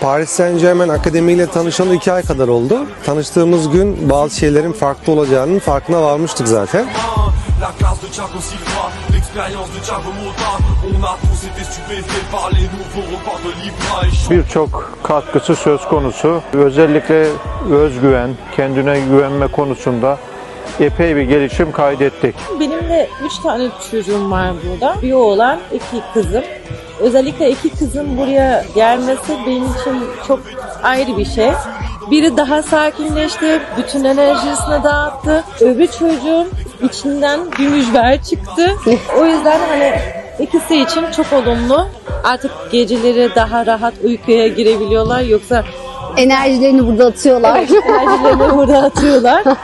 Paris Saint Germain Akademi ile tanışalı iki ay kadar oldu. Tanıştığımız gün bazı şeylerin farklı olacağının farkına varmıştık zaten. La classe de Thiago Silva, l'expérience de Thiago Motta. On a tous été stupéfaits par les nouveaux records de Livra et Birçok katkısı söz konusu. Özellikle özgüven, kendine güvenme konusunda epey bir gelişim kaydettik. Benim de üç tane çocuğum var burada. Bir oğlan, iki kızım. Özellikle iki kızım buraya gelmesi benim için çok ayrı bir şey. Biri daha sakinleşti, bütün enerjisini dağıttı. Öbür çocuğun içinden bir mücver çıktı. O yüzden hani ikisi için çok olumlu. Artık geceleri daha rahat uykuya girebiliyorlar. Yoksa Enerjilerini burada atıyorlar. enerjilerini burada atıyorlar.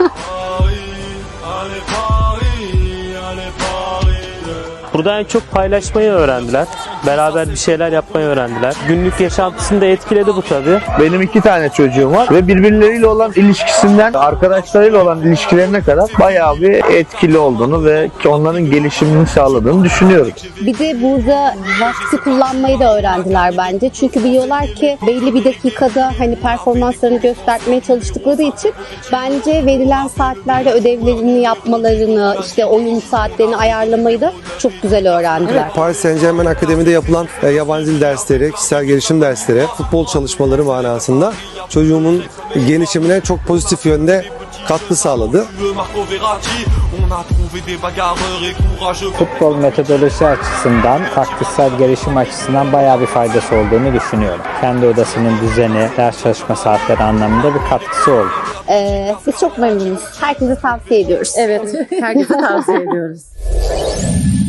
Burada en çok paylaşmayı öğrendiler. Beraber bir şeyler yapmayı öğrendiler. Günlük yaşantısını da etkiledi bu tabii. Benim iki tane çocuğum var ve birbirleriyle olan ilişkisinden arkadaşlarıyla olan ilişkilerine kadar bayağı bir etkili olduğunu ve onların gelişimini sağladığını düşünüyorum. Bir de burada vakti kullanmayı da öğrendiler bence. Çünkü biliyorlar ki belli bir dakikada hani performanslarını göstermeye çalıştıkları için bence verilen saatlerde ödevlerini yapmalarını, işte oyun saatlerini ayarlamayı da çok güzel öğrendiler. Paris Saint Germain Akademi'de yapılan e, yabancı dil dersleri, kişisel gelişim dersleri, futbol çalışmaları manasında çocuğumun gelişimine çok pozitif yönde katkı sağladı. Futbol metodolojisi açısından, taktiksel gelişim açısından bayağı bir faydası olduğunu düşünüyorum. Kendi odasının düzeni, ders çalışma saatleri anlamında bir katkısı oldu. Ee, biz çok memnunuz. Herkese tavsiye ediyoruz. Evet, herkese tavsiye ediyoruz.